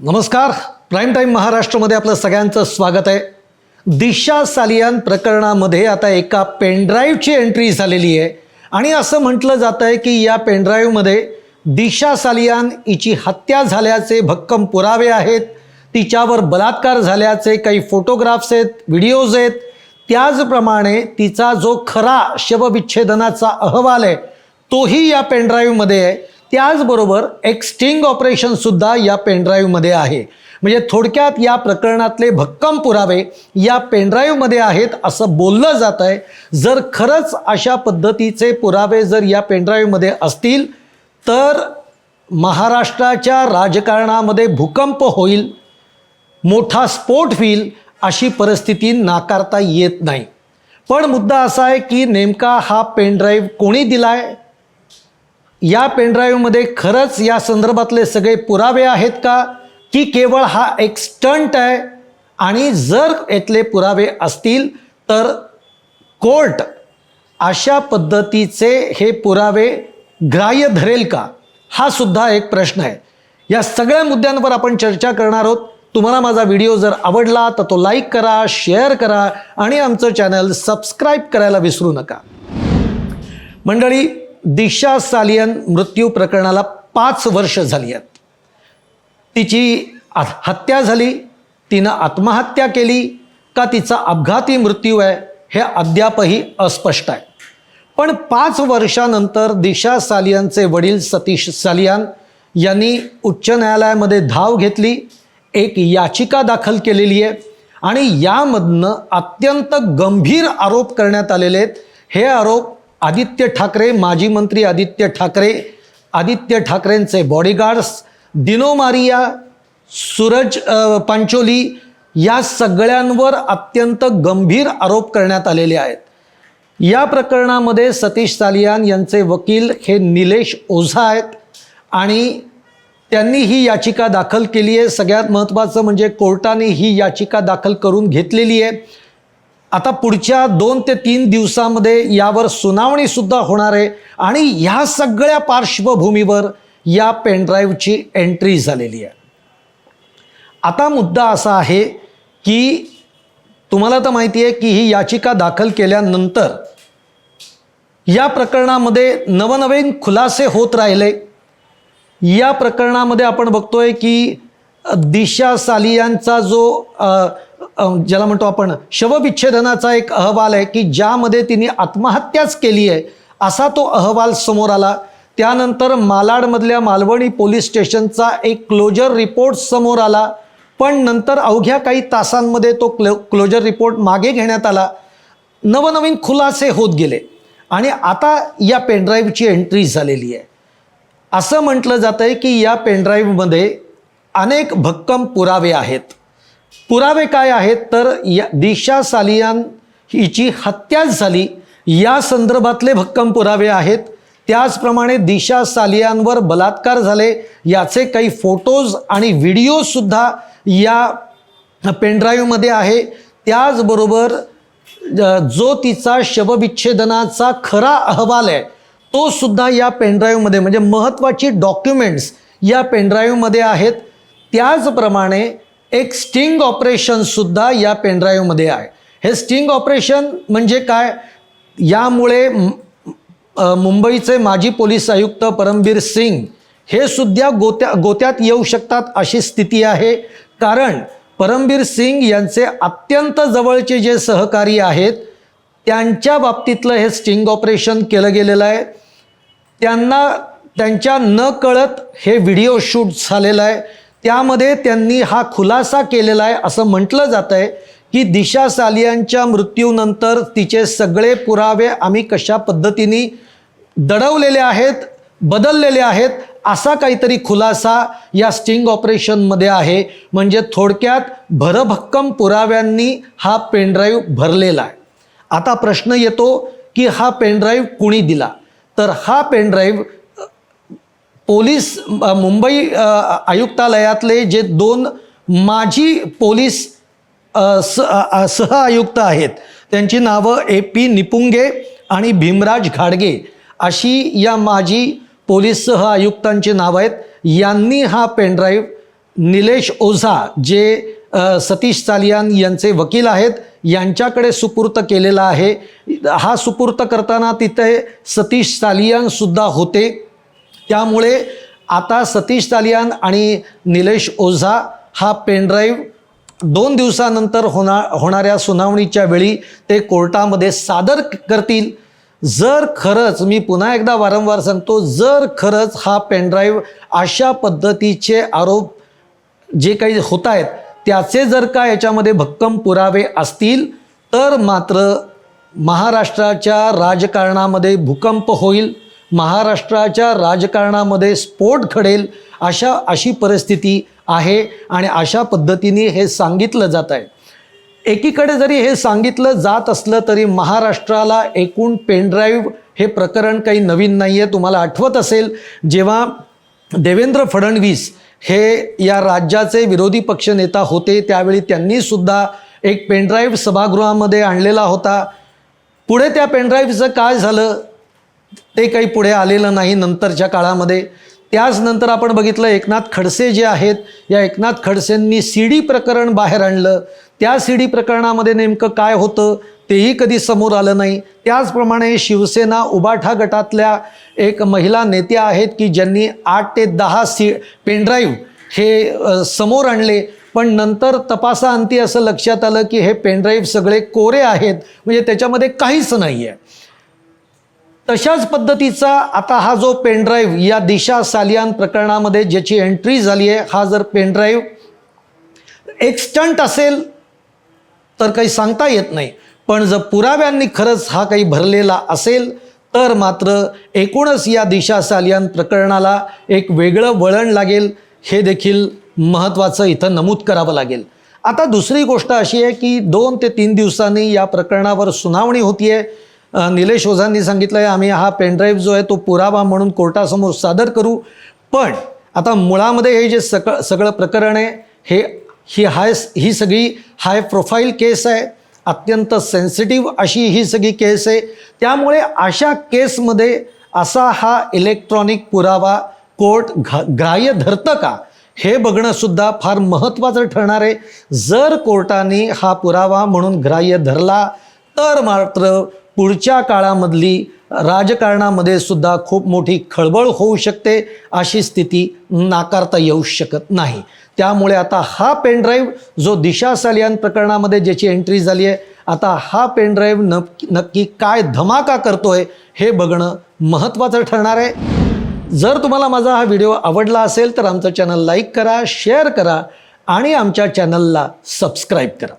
नमस्कार. Prime time महाराष्ट्रामध्ये आपलं सगळ्यांचं स्वागत आहे. दिशा सालियान प्रकरणामध्ये आता एका पेनड्राईव्हची एंट्री झालेली आहे. आणि असं म्हटलं जात आहे की या पेनड्राईव्हमध्ये दिशा सालियान हिची हत्या झाल्याचे भक्कम पुरावे आहेत. तिच्यावर बलात्कार झाल्याचे काही फोटोग्राफ्स आहेत व्हिडिओज आहेत. त्याचप्रमाणे तिचा जो खरा शवविच्छेदनाचा अहवाल आहे तोही या पेनड्राईव्हमध्ये आहे. त्याचबरोबर एक स्टिंग ऑपरेशनसुद्धा या पेनड्राईव्हमध्ये आहे. म्हणजे थोडक्यात या प्रकरणातले भक्कम पुरावे या पेनड्राईव्हमध्ये आहेत असं बोललं जात आहे. जर खरंच अशा पद्धतीचे पुरावे जर या पेनड्राईव्हमध्ये असतील तर महाराष्ट्राच्या राजकारणामध्ये भूकंप होईल मोठा स्फोट होईल अशी परिस्थिती नाकारता येत नाही. पण मुद्दा असा आहे की नेमका हा पेनड्राईव्ह कोणी दिला आहे या पेनड्राईव्हमध्ये खरंच या संदर्भातले सगळे पुरावे आहेत का? की केवळ हा एक स्टंट आहे? आणि जर यातले पुरावे असतील तर कोर्ट अशा पद्धतीचे हे पुरावे ग्राह्य धरेल का? हा सुद्धा एक प्रश्न आहे. या सगळ्या मुद्द्यांवर आपण चर्चा करणार आहोत. तुम्हाला माझा व्हिडिओ जर आवडला तर तो लाईक करा शेअर करा आणि आमचं चॅनल सबस्क्राईब करायला विसरू नका. मंडळी दिशा सालियन मृत्यू प्रकरणाला पाच वर्ष झाली आहेत. तिची हत्या झाली तिनं आत्महत्या केली का तिचा अपघाती मृत्यू आहे हे अद्यापही अस्पष्ट आहे. पण पाच वर्षानंतर दिशा सालियनचे वडील सतीश सालियान यांनी उच्च न्यायालयामध्ये धाव घेतली एक याचिका दाखल केलेली आहे आणि यामधनं अत्यंत गंभीर आरोप करण्यात आलेले आहेत. हे आरोप आदित्य ठाकरे माजी मंत्री Aaditya Thackeray Aaditya ठाकरेंचे bodyguards Dino Morea Suraj Pancholi या सगळ्यांवर अत्यंत गंभीर आरोप करण्यात आलेले आहेत. या प्रकरणामध्ये सतीश सालियान यांचे वकील हे निलेश ओझा आहेत आणि त्यांनी ही याचिका दाखल केली आहे. सगळ्यात महत्त्वाचं म्हणजे कोर्टाने ही याचिका दाखल करून घेतलेली आहे. आता पुढच्या दोन ते तीन दिवसामध्ये यावर सुनावणीसुद्धा होणार आहे. आणि ह्या सगळ्या पार्श्वभूमीवर या पेनड्राईव्हची एंट्री झालेली आहे. आता मुद्दा असा आहे की तुम्हाला तर माहिती आहे की ही याचिका दाखल केल्यानंतर या प्रकरणामध्ये नवनवीन खुलासे होत राहिले. या प्रकरणामध्ये आपण बघतोय की दिशा सालियांचा जो ज्याला म्हणतो आपण शवविच्छेदनाचा एक अहवाल आहे की ज्यामध्ये तिने आत्महत्याच केली आहे असा तो अहवाल समोर आला. त्यानंतर मालाडमधल्या मालवणी पोलीस स्टेशनचा एक क्लोजर रिपोर्ट समोर आला. पण नंतर अवघ्या काही तासांमध्ये तो क्लो क्लोजर रिपोर्ट मागे घेण्यात आला. नवनवीन खुलासे होत गेले. आणि आता या पेनड्राईव्हची एंट्री झालेली आहे. असं म्हटलं जातं आहे की या पेनड्राईव्हमध्ये अनेक भक्कम पुरावे आहेत. पुरावे काय आहेत? तर या दिशा सालियान हिची हत्या झाली. या संदर्भातले भक्कम पुरावे आहेत. त्याचप्रमाणे दिशा सालियांवर बलात्कार झाले. याचे काही फोटोज आणि व्हिडिओसुद्धा या पेनड्राईव्हमध्ये आहे. त्याचबरोबर जो तिचा शवविच्छेदनाचा खरा अहवाल आहे तो सुद्धा या पेनड्राईव्हमध्ये म्हणजे महत्त्वाची डॉक्युमेंट्स या पेनड्राईव्हमध्ये आहेत. त्याचप्रमाणे एक स्टिंग ऑपरेशनसुद्धा या पेनड्राईव्हमध्ये आहे. हे स्टिंग ऑपरेशन म्हणजे काय? यामुळे मुंबईचे माजी पोलीस आयुक्त परमबीर सिंग हे सुद्धा गोत्या गोत्यात येऊ शकतात अशी स्थिती आहे. कारण परमबीर सिंग यांचे अत्यंत जवळचे जे सहकारी आहेत त्यांच्या बाबतीतलं हे स्टिंग ऑपरेशन केलं गेलेलं आहे. त्यांना त्यांच्या न कळत हे व्हिडिओ शूट झालेलं आहे. त्यामध्ये त्यांनी हा खुलासा केलेला आहे असं म्हटलं जातं आहे की दिशा सालियांच्या मृत्यूनंतर तिचे सगळे पुरावे आम्ही कशा पद्धतीने दडवलेले आहेत बदललेले आहेत असा काहीतरी खुलासा या स्टिंग ऑपरेशनमध्ये आहे. म्हणजे थोडक्यात भरभक्कम पुराव्यांनी हा पेनड्राईव्ह भरलेला आहे. आता प्रश्न येतो की हा पेनड्राईव्ह कुणी दिला? तर हा पेनड्राईव्ह पोलीस मुंबई आयुक्तालयातले जे दोन माजी पोलीस स सह आयुक्त आहेत त्यांची नावं ए पी निपुंगे आणि भीमराज घाडगे अशी या माजी पोलीस सह आयुक्तांची नावं आहेत. यांनी हा पेनड्राईव्ह निलेश ओझा जे सतीश चालियान यांचे वकील आहेत यांच्याकडे सुपूर्त केलेला आहे. हा सुपूर्त करताना तिथे सतीश चालियानसुद्धा होते. त्यामुळे आता सतीश तालियान आणि निलेश ओझा हा पेनड्राईव्ह दोन दिवसानंतर होणार होणाऱ्या सुनावणीच्या वेळी ते कोर्टामध्ये सादर करतील. जर खरंच मी पुन्हा एकदा वारंवार सांगतो जर खरंच हा पेनड्राईव्ह अशा पद्धतीचे आरोप जे काही होत आहेत त्याचे जर का याच्यामध्ये भक्कम पुरावे असतील तर मात्र महाराष्ट्राच्या राजकारणामध्ये भूकंप होईल. महाराष्ट्राच्या राजकारणामध्ये स्फोट घडेल अशा अशी परिस्थिती आहे आणि अशा पद्धतीने हे सांगितलं जात आहे. एकीकडे जरी हे सांगितलं जात असलं तरी महाराष्ट्राला एकूण पेनड्राईव्ह हे प्रकरण काही नवीन नाही आहे तुम्हाला आठवत असेल जेव्हा देवेंद्र फडणवीस हे या राज्याचे विरोधी पक्षनेता होते त्यावेळी त्यांनीसुद्धा एक पेनड्राईव्ह सभागृहामध्ये आणलेला होता. पुढे त्या पेनड्राईव्हचं काय झालं? ते काही पुढे आलेलं नाही नंतरच्या काळामध्ये. त्याच नंतर आपण बघितलं एकनाथ खडसे जे आहेत या एकनाथ खडसेंनी सी डी प्रकरण बाहेर आणलं. त्या सी डी प्रकरणामध्ये नेमकं काय होतं तेही कधी समोर आलं नाही. त्याचप्रमाणे शिवसेना उबाठा गटातल्या एक महिला नेत्या आहेत की ज्यांनी आठ ते दहा सी पेनड्राईव्ह हे समोर आणले. पण नंतर तपासाअंती असं लक्षात आलं की हे पेनड्राईव्ह सगळे कोरे आहेत. म्हणजे त्याच्यामध्ये काहीच नाही आहे तशाच पद्धतीचा आता हा जो पेनड्राईव्ह या दिशा सालियान प्रकरणामध्ये ज्याची एंट्री झाली आहे हा जर पेनड्राईव्ह एक्स्टंट असेल तर काही सांगता येत नाही. पण जर पुराव्यांनी खरंच हा काही भरलेला असेल तर मात्र एकूणच या दिशा सालियान प्रकरणाला एक वेगळं वळण लागेल हे देखील महत्त्वाचं इथं नमूद करावं लागेल. आता दुसरी गोष्ट अशी आहे की दोन ते तीन दिवसांनी या प्रकरणावर सुनावणी होती आहे निलेश ओझांनी सांगितलं आहे आम्ही हा पेनड्राईव्ह जो आहे तो पुरावा म्हणून कोर्टासमोर सादर करू. पण आता मुळामध्ये हे जे सक सगळं प्रकरण आहे हे ही हाय ही सगळी हाय प्रोफाईल केस आहे. अत्यंत सेन्सिटिव्ह अशी ही सगळी केस आहे. त्यामुळे अशा केसमध्ये असा हा इलेक्ट्रॉनिक पुरावा कोर्ट घा ग्राह्य धरतं का? हे बघणंसुद्धा फार महत्त्वाचं ठरणार आहे. जर कोर्टाने हा पुरावा म्हणून ग्राह्य धरला तर मात्र पुढच्या काळामधली राजकारणामध्ये सुद्धा खूप मोठी खळबळ होऊ शकते अशी स्थिती नाकारता येऊ शकत नाही. त्यामुळे आता हा पेनड्राईव्ह जो दिशा सालियान प्रकरणामध्ये ज्याची एंट्री झाली आहे आता हा पेनड्राईव्ह नक्की नक्की काय धमाका करतोय हे बघणं महत्त्वाचं ठरणार आहे. जर तुम्हाला माझा हा व्हिडिओ आवडला असेल तर आमचं चॅनल लाईक करा शेअर करा आणि आमच्या चॅनलला सबस्क्राईब करा.